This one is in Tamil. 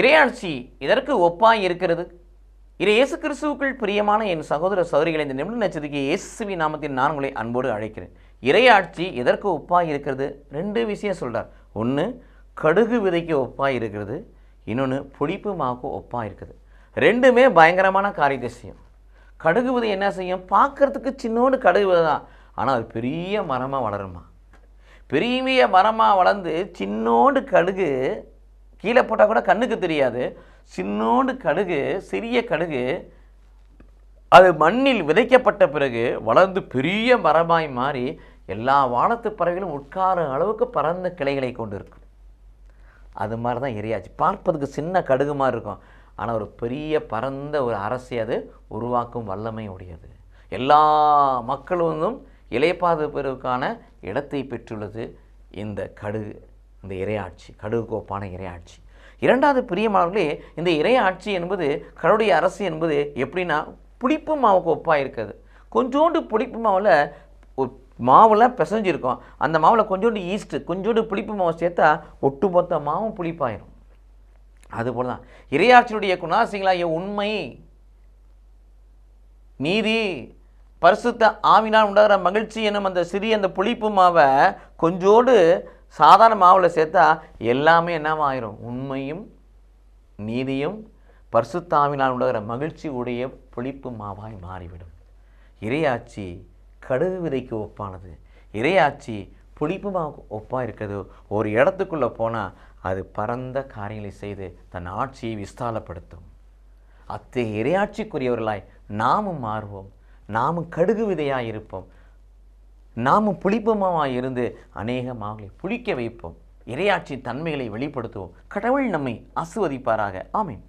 இறையாட்சி இதற்கு ஒப்பாய் இருக்கிறது. இறை இயேசு கிறிஸ்துவுக்குள் பிரியமான என் சகோதர சகோதரிகளை இந்த நிமிட நட்சத்திரிக்கு இயேசுவி நாமத்தின் நான் உங்களை அன்போடு அழைக்கிறேன். இறையாட்சி எதற்கு ஒப்பாய் இருக்கிறது. ரெண்டு விஷயம் சொல்கிறார் ஒன்று கடுகு விதைக்கு ஒப்பாய் இருக்கிறது. இன்னொன்று புளிப்பு மாவுக்கு ஒப்பாக இருக்குது. ரெண்டுமே பயங்கரமான காரியத்தை செய்யும். கடுகு விதை என்ன செய்யும்? பார்க்கறதுக்கு சின்னோண்டு கடுகு விதை தான். ஆனால் அது பெரிய மரமாக வளருமா? பெரிய மரமாக வளர்ந்து சின்னோண்டு கடுகு கீழே போட்டால் கூட கண்ணுக்கு தெரியாது. சின்னோண்டு கடுகு சிறிய கடுகு அது மண்ணில் விதைக்கப்பட்ட பிறகு வளர்ந்து பெரிய மரமாய் மாறி எல்லா வானத்து பறவைகளும் உட்கார அளவுக்கு பறந்த கிளைகளை கொண்டு இருக்கும் அது மாதிரி தான் எரியாச்சு. பார்ப்பதுக்கு சின்ன கடுகு மாதிரி இருக்கும். ஆனால் ஒரு பெரிய பரந்த ஒரு அரசை அது உருவாக்கும் வல்லமை உடையது. எல்லா மக்களும் இலைப்பாதுப்பதற்கான இடத்தை பெற்றுள்ளது இந்த கடுகு. இந்த இறையாட்சி கடுகு கோப்பான இறையாட்சி இரண்டாவது பிரியமானவர்களே இந்த இறையாட்சி என்பது கடவுளுடைய அரசு என்பது எப்படின்னா புளிப்பு மாவுக்கு ஒப்பாக இருக்குது கொஞ்சோண்டு புளிப்பு மாவில் மாவில் மாவுலாம் பிசைஞ்சிருக்கும். அந்த மாவில் கொஞ்சோண்டு ஈஸ்ட்டு கொஞ்சோண்டு புளிப்பு மாவு சேர்த்தா ஒட்டுமொத்த மாவும் புளிப்பாயிரும். அதுபோல் தான் இறையாட்சியுடைய குணாசிகளாகிய உண்மை நீதி பரிசுத்த ஆவினால் உண்டாகிற மகிழ்ச்சி என்னும் அந்த சிறிய அந்த புளிப்பு மாவை கொஞ்சோடு சாதாரண மாவில் சேர்த்தா எல்லாமே என்னவா ஆயிரும்? உண்மையும் நீதியும் பர்சுத்தாவினால் உண்டாகிற மகிழ்ச்சி உடைய புளிப்பு மாவாய் மாறிவிடும். இறையாட்சி கடுகு விதைக்கு ஒப்பானது. இறையாச்சி புளிப்பு மாவுக்கு ஒப்பாக இருக்கிறது. ஒரு இடத்துக்குள்ளே போனால் அது பரந்த காரியங்களை செய்து தன் ஆட்சியை விஸ்தாலப்படுத்தும். அத்தகைய இறையாட்சிக்குரியவர்களாய் நாமும் மாறுவோம். நாமும் கடுகு விதையாக இருப்போம். நாமும் புளிப்பமாக இருந்து அநேக புளிக்க வைப்போம். இரையாட்சி தன்மைகளை வெளிப்படுத்துவோம். கடவுள் நம்மை ஆசுவதிப்பாராக ஆமீன்.